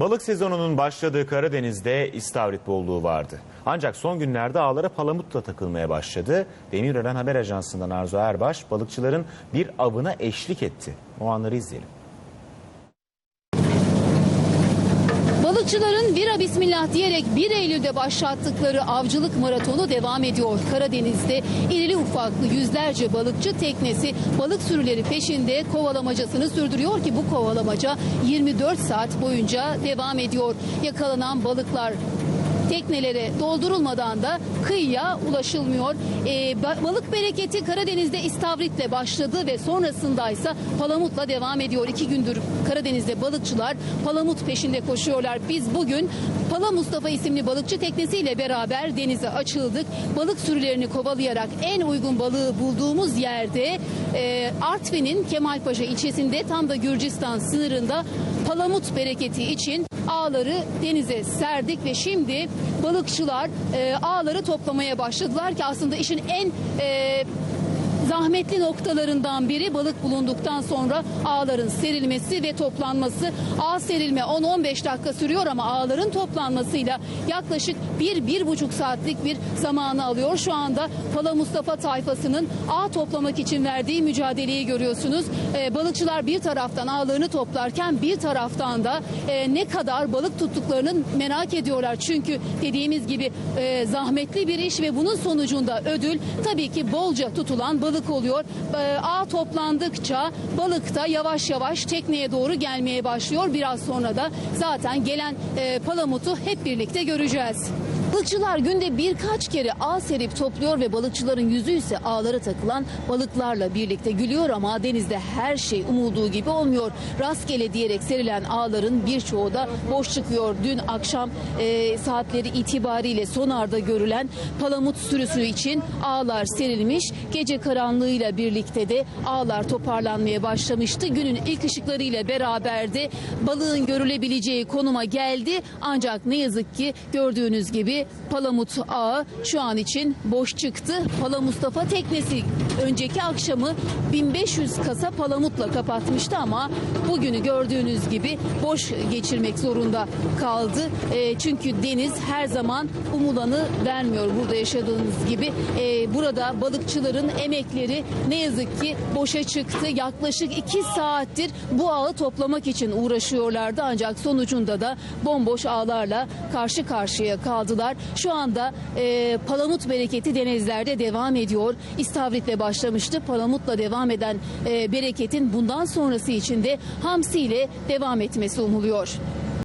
Balık sezonunun başladığı Karadeniz'de istavrit bolluğu vardı. Ancak son günlerde ağlara palamutla takılmaya başladı. Demirören Haber Ajansı'ndan Arzu Erbaş balıkçıların bir avına eşlik etti. O anları izleyelim. Balıkçıların vira bismillah diyerek 1 Eylül'de başlattıkları avcılık maratonu devam ediyor. Karadeniz'de irili ufaklı yüzlerce balıkçı teknesi balık sürüleri peşinde kovalamacasını sürdürüyor ki bu kovalamaca 24 saat boyunca devam ediyor. Yakalanan balıklar teknelere doldurulmadan da kıyıya ulaşılmıyor. Ba- balık bereketi Karadeniz'de istavritle başladı ve sonrasında ise palamutla devam ediyor. İki gündür Karadeniz'de balıkçılar palamut peşinde koşuyorlar. Biz bugün Pala Mustafa isimli balıkçı teknesiyle beraber denize açıldık. Balık sürülerini kovalayarak en uygun balığı bulduğumuz yerde e, Artvin'in Kemalpaşa ilçesinde tam da Gürcistan sınırında palamut bereketi için ağları denize serdik ve şimdi balıkçılar e, ağları toplamaya başladılar ki aslında işin en e, zahmetli noktalarından biri balık bulunduktan sonra ağların serilmesi ve toplanması. Ağ serilme 10-15 dakika sürüyor ama ağların toplanmasıyla yaklaşık 1-1,5 saatlik bir zamanı alıyor. Şu anda Pala Mustafa tayfasının ağ toplamak için verdiği mücadeleyi görüyorsunuz. Ee, balıkçılar bir taraftan ağlarını toplarken bir taraftan da e, ne kadar balık tuttuklarını merak ediyorlar. Çünkü dediğimiz gibi e, zahmetli bir iş ve bunun sonucunda ödül tabii ki bolca tutulan balık oluyor. E, ağ toplandıkça balık da yavaş yavaş tekneye doğru gelmeye başlıyor. Biraz sonra da zaten gelen e, palamutu hep birlikte göreceğiz. Balıkçılar günde birkaç kere ağ serip topluyor ve balıkçıların yüzü ise ağlara takılan balıklarla birlikte gülüyor ama denizde her şey umulduğu gibi olmuyor. Rastgele diyerek serilen ağların birçoğu da boş çıkıyor. Dün akşam e, saatleri itibariyle sonarda görülen palamut sürüsü için ağlar serilmiş. Gece karanlığıyla birlikte de ağlar toparlanmaya başlamıştı. Günün ilk ışıklarıyla beraber de balığın görülebileceği konuma geldi. Ancak ne yazık ki gördüğünüz gibi Palamut Ağı şu an için boş çıktı. Pala Mustafa teknesi önceki akşamı 1500 kasa palamutla kapatmıştı ama bugünü gördüğünüz gibi boş geçirmek zorunda kaldı. E, çünkü deniz her zaman umulanı vermiyor burada yaşadığınız gibi. E, burada balıkçıların emekleri ne yazık ki boşa çıktı. Yaklaşık 2 saattir bu ağı toplamak için uğraşıyorlardı ancak sonucunda da bomboş ağlarla karşı karşıya kaldılar. Şu anda e, palamut bereketi denizlerde devam ediyor. İstavritle başlamıştı. Palamutla devam eden e, bereketin bundan sonrası için de hamsiyle devam etmesi umuluyor.